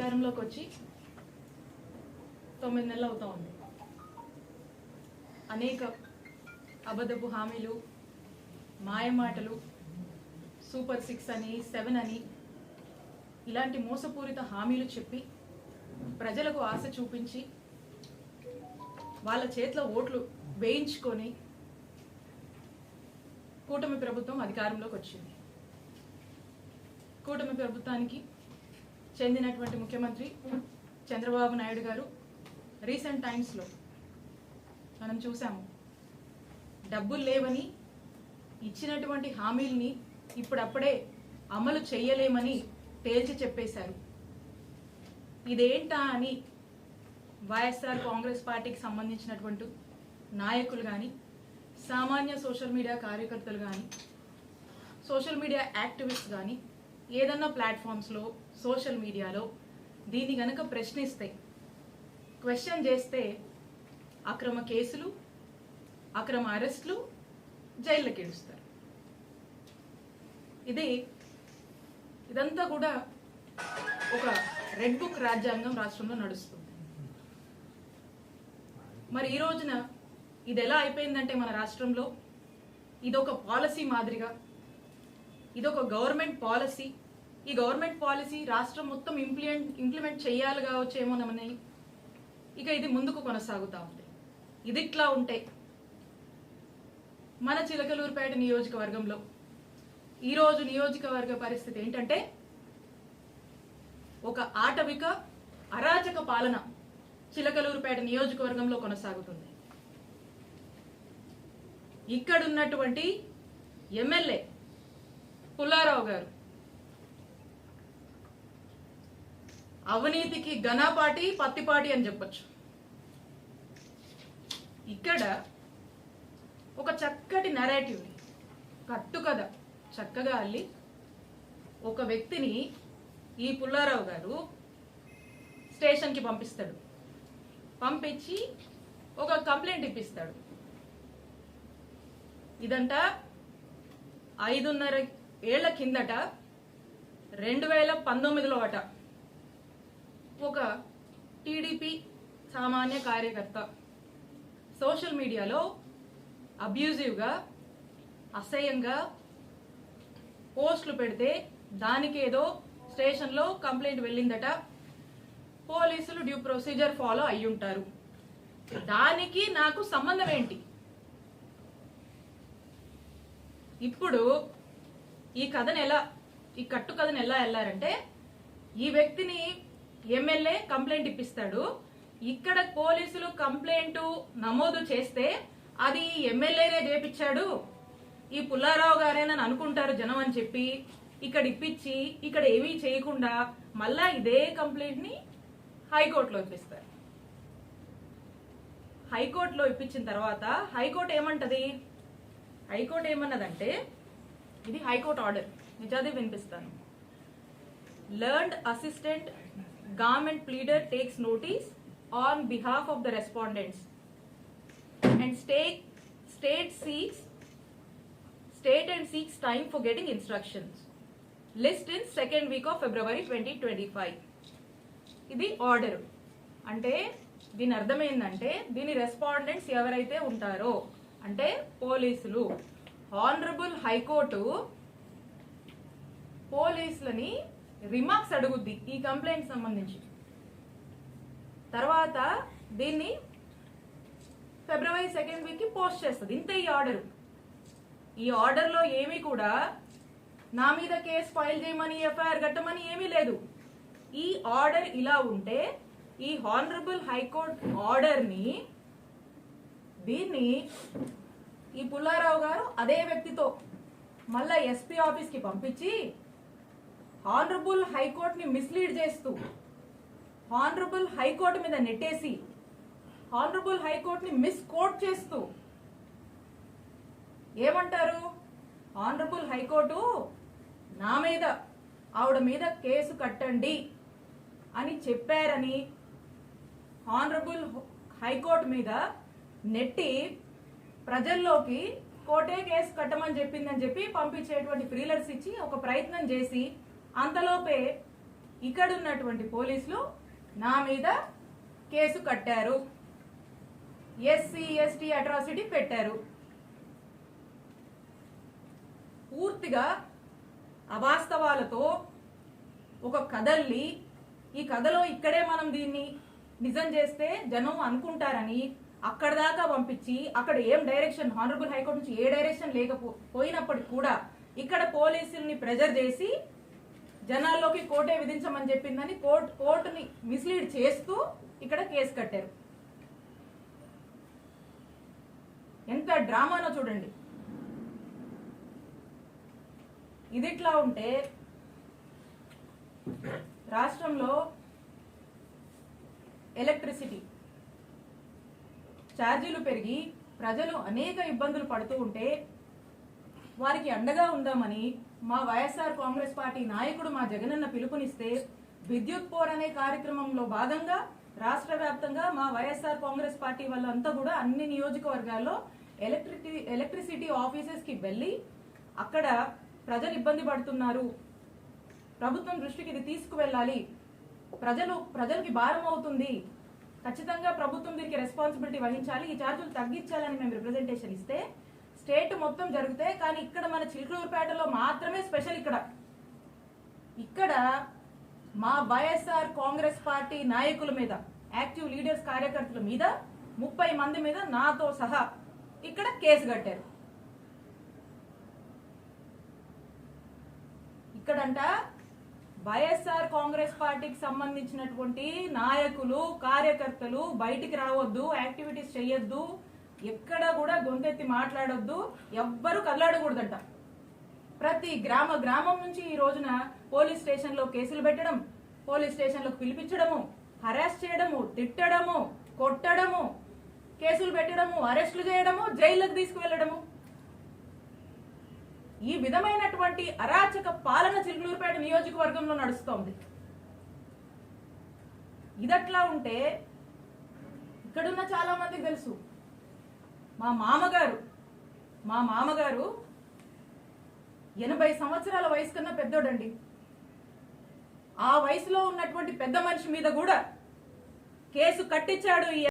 అధికారంలోకి వచ్చి తొమ్మిది నెలలు అవుతా ఉంది. అనేక అబద్ధపు హామీలు మాయమాటలు సూపర్ సిక్స్ అని సెవెన్ అని ఇలాంటి మోసపూరిత హామీలు చెప్పి ప్రజలకు ఆశ చూపించి వాళ్ళ చేతిలో ఓట్లు వేయించుకొని కూటమి ప్రభుత్వం అధికారంలోకి వచ్చింది. కూటమి ప్రభుత్వానికి చెందినటువంటి ముఖ్యమంత్రి చంద్రబాబు నాయుడు గారు రీసెంట్ టైమ్స్లో మనం చూసాము డబ్బులు లేవని ఇచ్చినటువంటి హామీల్ని ఇప్పుడప్పుడే అమలు చేయలేమని తేల్చి చెప్పేశారు. ఇదేంటా అని వైఎస్ఆర్ కాంగ్రెస్ పార్టీకి సంబంధించినటువంటి నాయకులు కానీ సామాన్య సోషల్ మీడియా కార్యకర్తలు కానీ సోషల్ మీడియా యాక్టివిస్ట్ కానీ ఏదన్నా ప్లాట్ఫామ్స్లో సోషల్ మీడియాలో దీన్ని గనక ప్రశ్నిస్తే క్వశ్చన్ చేస్తే అక్రమ కేసులు అక్రమ అరెస్టులు జైళ్ళకి ఇడుస్తారు ఇది ఇదంతా కూడా ఒక రెడ్ బుక్ రాజ్యాంగం రాష్ట్రంలో నడుస్తుంది. మరి ఈ రోజున ఇది ఎలా అయిపోయిందంటే మన రాష్ట్రంలో ఇదొక పాలసీ మాదిరిగా ఇదొక గవర్నమెంట్ పాలసీ. ఈ గవర్నమెంట్ పాలసీ రాష్ట్రం మొత్తం ఇంప్లిమెంట్ ఇంప్లిమెంట్ చేయాలి కావచ్చేమోనమని ఇక ఇది ముందుకు కొనసాగుతా ఉంది ఇది ఇట్లా ఉంటే. మన చిలకలూరుపేట నియోజకవర్గంలో ఈరోజు నియోజకవర్గ పరిస్థితి ఏంటంటే ఒక ఆటవిక అరాచక పాలన చిలకలూరుపేట నియోజకవర్గంలో కొనసాగుతుంది. ఇక్కడున్నటువంటి ఎమ్మెల్యే పుల్లారావు గారు. అవినీతికి ఘనపాటి పత్తిపాటి అని చెప్పొచ్చు. ఇక్కడ ఒక చక్కటి నెరేటివ్ని కట్టుకథ చక్కగా అల్లి ఒక వ్యక్తిని ఈ పుల్లారావు గారు స్టేషన్కి పంపిస్తాడు. పంపించి ఒక కంప్లైంట్ ఇప్పిస్తాడు. ఇదంట ఐదున్నర ఏళ్ళ కిందట రెండు వేల పంతొమ్మిదిలో అట ఒక టీడీపీ సామాన్య కార్యకర్త. సోషల్ మీడియాలో అబ్యూజివ్గా అసహ్యంగా పోస్టులు పెడితే దానికేదో స్టేషన్లో కంప్లైంట్ వెళ్ళిందట. పోలీసులు డ్యూ ప్రొసీజర్ ఫాలో అయి ఉంటారు దానికి నాకు సంబంధం ఏంటి? ఇప్పుడు ఈ కథను ఎలా ఈ కట్టు కథను ఎలా వెళ్ళారంటే ఈ వ్యక్తిని ఎమ్మెల్యే కంప్లైంట్ ఇప్పిస్తాడు. ఇక్కడ పోలీసులు కంప్లైంట్ నమోదు చేస్తే అది ఎమ్మెల్యేనే చేపించాడు ఈ పుల్లారావు గారేనని అనుకుంటారు జనం అని చెప్పి ఇక్కడ ఇప్పించి ఇక్కడ ఏమీ చేయకుండా మళ్ళా ఇదే కంప్లైంట్ని హైకోర్టులో ఇప్పిస్తారు. హైకోర్టులో ఇప్పించిన తర్వాత హైకోర్టు ఏమంటది? హైకోర్టు ఏమన్నదంటే ఇది హైకోర్టు ఆర్డర్. నిజాది వినిపిస్తాను. Learned assistant government pleader takes notice on behalf of the respondents and state state seeks state and seeks time for getting instructions list in second week of February twenty twenty five ఇది order. అంటే దీని అర్థమైందంటే దీని respondents ఎవరైతే ఉంటారో అంటే పోలీసులు. Honourable high court పోలీసులని రిమార్క్స్ అడుగుద్ది ఈ కంప్లైంట్ సంబంధించి. తర్వాత దీన్ని ఫిబ్రవరి సెకండ్ వీక్కి పోస్ట్ చేస్తుంది. ఇంత ఈ ఆర్డర్ ఈ ఆర్డర్లో ఏమీ కూడా నా మీద కేసు ఫైల్ చేయమని ఎఫ్ఐఆర్ కట్టమని ఏమీ లేదు. ఈ ఆర్డర్ ఇలా ఉంటే ఈ హానరబుల్ హైకోర్ట్ ఆర్డర్ని దీన్ని ఈ పుల్లారావు గారు అదే వ్యక్తితో మళ్ళా ఎస్పీ ఆఫీస్కి పంపించి హానరబుల్ హైకోర్టుని మిస్లీడ్ చేస్తూ హానరబుల్ హైకోర్టు మీద నెట్టేసి హానరబుల్ హైకోర్టుని మిస్ మిస్కోట్ చేస్తూ ఏమంటారు? ఆనరబుల్ హైకోర్టు నా మీద ఆవిడ మీద కేసు కట్టండి అని చెప్పారని ఆనరబుల్ హైకోర్టు మీద నెట్టి ప్రజల్లోకి కోటే కేసు కట్టమని చెప్పిందని చెప్పి పంపించేటువంటి ఫ్రీలర్స్ ఇచ్చి ఒక ప్రయత్నం చేసి అంతలోపే ఇక్కడ ఉన్నటువంటి పోలీసులు నా మీద కేసు కట్టారు. ఎస్సీ ఎస్టీ అట్రాసిటీ పెట్టారు. పూర్తిగా అవాస్తవాలతో ఒక కథల్ని ఈ కథలో ఇక్కడే మనం దీన్ని నిజం చేస్తే జనం అనుకుంటారని అక్కడ దాకా పంపించి అక్కడ ఏం డైరెక్షన్ హానరబుల్ హైకోర్టు నుంచి ఏ డైరెక్షన్ లేకపోయినప్పటికి కూడా ఇక్కడ పోలీసుల్ని ప్రెజర్ చేసి జనాల్లోకి కోర్టే విధించమని చెప్పిందని కోర్టు కోర్టుని మిస్లీడ్ చేస్తూ ఇక్కడ కేసు కట్టారు. ఎంత డ్రామానో చూడండి. ఇదిట్లా ఉంటే రాష్ట్రంలో ఎలక్ట్రిసిటీ ఛార్జీలు పెరిగి ప్రజలు అనేక ఇబ్బందులు పడుతూ ఉంటే వారికి అండగా ఉందామని మా వైఎస్ఆర్ కాంగ్రెస్ పార్టీ నాయకుడు మా జగనన్న పిలుపునిస్తే విద్యుత్ పోర్ అనే కార్యక్రమంలో భాగంగా రాష్ట్ర వ్యాప్తంగా మా వైఎస్ఆర్ కాంగ్రెస్ పార్టీ వాళ్ళంతా కూడా అన్ని నియోజకవర్గాల్లో ఎలక్ట్రిసిటీ ఎలక్ట్రిసిటీ ఆఫీసెస్కి వెళ్ళి అక్కడ ప్రజలు ఇబ్బంది పడుతున్నారు. ప్రభుత్వం దృష్టికి ఇది తీసుకువెళ్ళాలి. ప్రజలు ప్రజలకి భారం అవుతుంది. ఖచ్చితంగా ప్రభుత్వం దీనికి రెస్పాన్సిబిలిటీ వహించాలి. ఈ ఛార్జీలు తగ్గించాలని మేము రిప్రజెంటేషన్ ఇస్తే స్టేట్ మొత్తం జరిగితే కానీ ఇక్కడ మన చిలుకూరుపేటలో మాత్రమే స్పెషల్ ఇక్కడ. ఇక్కడ మా వైఎస్ఆర్ కాంగ్రెస్ పార్టీ నాయకుల మీద యాక్టివ్ లీడర్స్ కార్యకర్తల మీద ముప్పై మంది మీద నాతో సహా ఇక్కడ కేసు కట్టారు. ఇక్కడంట వైఎస్ఆర్ కాంగ్రెస్ పార్టీకి సంబంధించినటువంటి నాయకులు కార్యకర్తలు బయటికి రావద్దు యాక్టివిటీస్ చేయొద్దు ఎక్కడ కూడా గొంతెత్తి మాట్లాడొద్దు ఎవ్వరు కదలాడకూడదంట ప్రతి గ్రామ గ్రామం నుంచి ఈ రోజున పోలీస్ స్టేషన్లో కేసులు పెట్టడం పోలీస్ స్టేషన్లో పిలిపించడము హరాస్ చేయడము తిట్టడము కొట్టడము కేసులు పెట్టడము అరెస్టులు చేయడము జైళ్ళకు తీసుకువెళ్ళడము. ఈ విధమైనటువంటి అరాచక పాలన చిలుగులూరుపేట నియోజకవర్గంలో నడుస్తోంది. ఇదట్లా ఉంటే ఇక్కడున్న చాలా మందికి తెలుసు. మా మామగారు మా మామగారు ఎనభై సంవత్సరాల వయసు కన్నా పెద్దోడండి. ఆ వయసులో ఉన్నటువంటి పెద్ద మనిషి మీద కూడా కేసు కట్టించాడు ఈ